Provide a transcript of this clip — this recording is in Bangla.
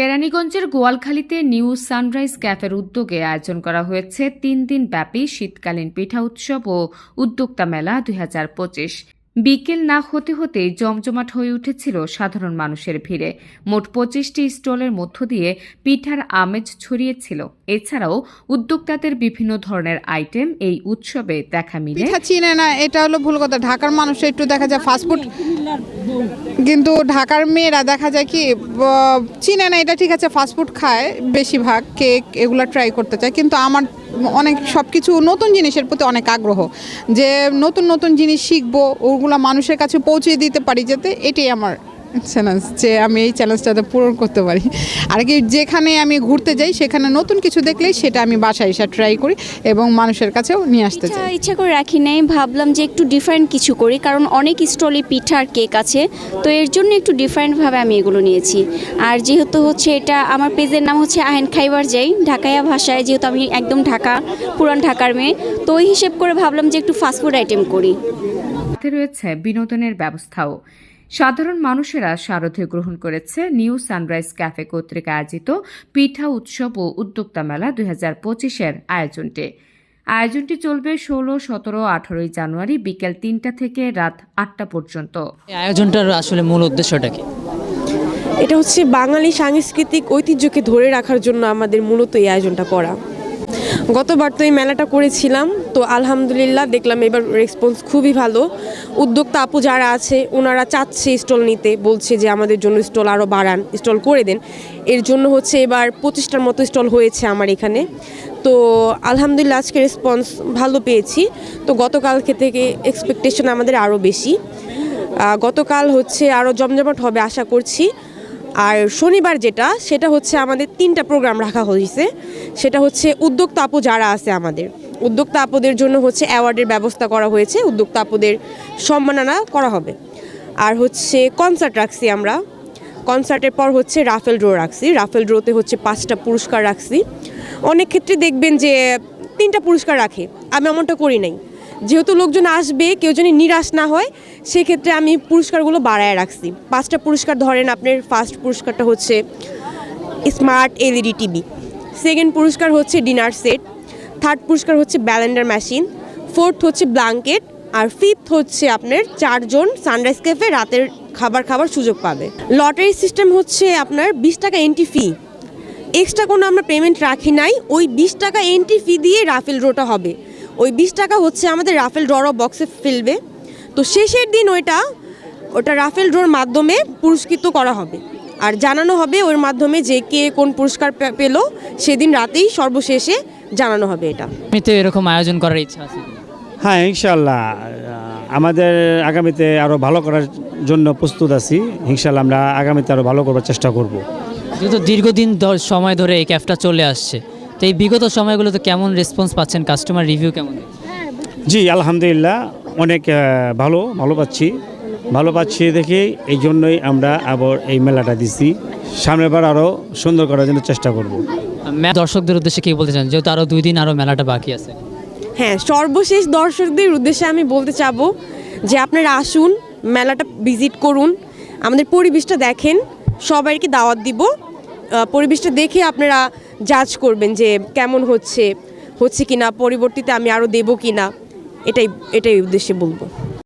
কেরানীগঞ্জের গোয়ালখালীতে নিউ সানরাইজ ক্যাফের উদ্যোগে আয়োজন করা হয়েছে তিন দিন ব্যাপী শীতকালীন পিঠা উৎসব ও উদ্যোক্তা মেলা দুই হাজার পঁচিশ। বিকেল না হতে হতেই জমজমাট হয়ে উঠেছিল সাধারণ মানুষের ভিড়ে। মোট পঁচিশটি স্টলের মধ্য দিয়ে পিঠার আমেজ ছড়িয়েছিল। এছাড়াও উদ্যোক্তাদের বিভিন্ন ধরনের আইটেম এই উৎসবে দেখা মিলে। চিনে না, এটা হলো ভুল কথা। ঢাকার মানুষ একটু দেখা যায় ফাস্টফুড কিন্তু ঢাকার মেয়েরা দেখা যায় কি চিনে না, এটা ঠিক আছে ফাস্টফুড খায় বেশিরভাগ কেক এগুলো ট্রাই করতে চায়। কিন্তু আমার অনেক সব কিছু নতুন জিনিসের প্রতি অনেক আগ্রহ, যে নতুন নতুন জিনিস শিখব, ওগুলো মানুষের কাছে পৌঁছে দিতে পারি, যাতে এটাই আমার চ্যালেঞ্জ যে আমি এই চ্যালেঞ্জটাতে পূরণ করতে পারি। আর কি যেখানে আমি ঘুরতে যাই সেখানে নতুন কিছু দেখলেই সেটা আমি বাসায় এসে ট্রাই করি এবং মানুষের কাছেও নিয়ে আসতে চাই। ইচ্ছা করে রাখি নাই ভাবলাম যে একটু ডিফারেন্ট কিছু করি কারণ অনেক স্টলে পিঠা আর কেক আছে তো এর জন্য একটু ডিফারেন্টভাবে আমি এগুলো নিয়েছি। আর যেহেতু হচ্ছে এটা আমার পেজের নাম হচ্ছে আহেন খাইবার যাই ঢাকাইয়া ভাষায় যেহেতু আমি একদম ঢাকা পুরান ঢাকার মেয়ে তো ওই হিসেব করে ভাবলাম যে একটু ফাস্টফুড আইটেম করি। রয়েছে বিনোদনের ব্যবস্থাও। সাধারণ মানুষেরা সারথ্য গ্রহণ করেছে নিউ সানরাইজ ক্যাফে কর্তৃক আয়োজিত পিঠা উৎসব ও উদ্যোক্তা মেলা দুই হাজার পঁচিশের আয়োজনটি। আয়োজনটি চলবে ষোলো সতেরো আঠারোই জানুয়ারি বিকেল তিনটা থেকে রাত আটটা পর্যন্ত। আয়োজনটার আসলে মূল উদ্দেশ্যটা কি? এটা হচ্ছে বাঙালি সাংস্কৃতিক ঐতিহ্যকে ধরে রাখার জন্য আমাদের মূলত এই আয়োজনটা করা। গতবার তো এই মেলাটা করেছিলাম, তো আলহামদুলিল্লাহ দেখলাম এবার রেসপন্স খুবই ভালো। উদ্যোক্তা আপু যারা আছে ওনারা চাচ্ছে স্টল নিতে, বলছে যে আমাদের জন্য স্টল আরও বাড়ান, স্টল করে দেন। এর জন্য হচ্ছে এবার পঁচিশটার মতো স্টল হয়েছে আমার এখানে। তো আলহামদুলিল্লাহ আজকে রেসপন্স ভালো পেয়েছি। তো গতকালকে থেকে এক্সপেকটেশন আমাদের আরও বেশি। গতকাল হচ্ছে আরও জমজমাট হবে আশা করছি। আর শনিবার যেটা, সেটা হচ্ছে আমাদের তিনটা প্রোগ্রাম রাখা হয়েছে। সেটা হচ্ছে উদ্যোক্তা আপু যারা আছে আমাদের। উদ্যোক্তা আপুদের জন্য হচ্ছে অ্যাওয়ার্ডের ব্যবস্থা করা হয়েছে। উদ্যোক্তা আপুদের সম্মাননা করা হবে। আর হচ্ছে কনসার্ট রাখছি আমরা। কনসার্টের পর হচ্ছে রাফেল ড্রো রাখছি। রাফেল ড্রোতে হচ্ছে পাঁচটা পুরস্কার রাখছি। অনেক ক্ষেত্রে দেখবেন যে তিনটা পুরস্কার রাখে। আমি এমনটা করি নাই। যেহেতু লোকজন আসবে, কেউ যেন নিরাশ না হয়, সেক্ষেত্রে আমি পুরস্কারগুলো বাড়ায় রাখছি। পাঁচটা পুরস্কার ধরেন আপনার ফার্স্ট পুরস্কারটা হচ্ছে স্মার্ট এলইডি টিভি সেকেন্ড পুরস্কার হচ্ছে ডিনার সেট থার্ড পুরস্কার হচ্ছে ব্যালেন্ডার মেশিন ফোর্থ হচ্ছে ব্ল্যাঙ্কেট আর ফিফথ হচ্ছে আপনার চারজন সানরাইজ ক্যাফে রাতের খাবার খাবার সুযোগ পাবে। লটারি সিস্টেম হচ্ছে আপনার বিশ টাকা এন্ট্রি ফি এক্সট্রা কোনো আমরা পেমেন্ট রাখি নাই, ওই বিশ টাকা এন্ট্রি ফি দিয়ে রাফেল ড্রটা হবে। ওই বিশ টাকা হচ্ছে আমাদের রাফেল ড্র বক্সে ফেলবে। তো শেষের দিন ওইটা ওটা রাফেল ড্রোর মাধ্যমে পুরস্কৃত করা হবে। আর জানানো হবে ওর মাধ্যমে যে কে কোন পুরস্কার পেল সেদিন রাতেই সর্বশেষে জানানো হবে এটা। এমনিতে এরকম আয়োজন করার ইচ্ছা আছে? হ্যাঁ ইনশাল্লাহ আমাদের আগামীতে আরও ভালো করার জন্য প্রস্তুত আছি। ইনশাল্লাহ আমরা আগামীতে আরও ভালো করার চেষ্টা করব। যেহেতু দীর্ঘদিন ধ- সময় ধরে এই ক্যাবটা চলে আসছে তো এই বিগত সময়গুলোতে কেমন রেসপন্স পাচ্ছেন? কাস্টমার রিভিউ কেমন? জি আলহামদুলিল্লাহ অনেক ভালো ভালো পাচ্ছি। ভালো পাচ্ছি দেখে এই জন্যই আমরা আবার এই মেলাটা দিছি। সামনের বার আরও সুন্দর করার জন্য চেষ্টা করব। দর্শকদের উদ্দেশ্যে কী বলতে চান? যেহেতু আরও দুই দিন আরও মেলাটা বাকি আছে। হ্যাঁ সর্বশেষ দর্শকদের উদ্দেশ্যে আমি বলতে চাবো যে আপনারা আসুন মেলাটা ভিজিট করুন। আমাদের পরিবেশটা দেখেন সবাইকে দাওয়াত দিব। পরিবেশটা দেখে আপনারা জাজ করবেন যে কেমন হচ্ছে হচ্ছে কিনা, পরবর্তীতে আমি আরও দেবো কিনা, এটাই এটাই উদ্দেশ্যে বলব।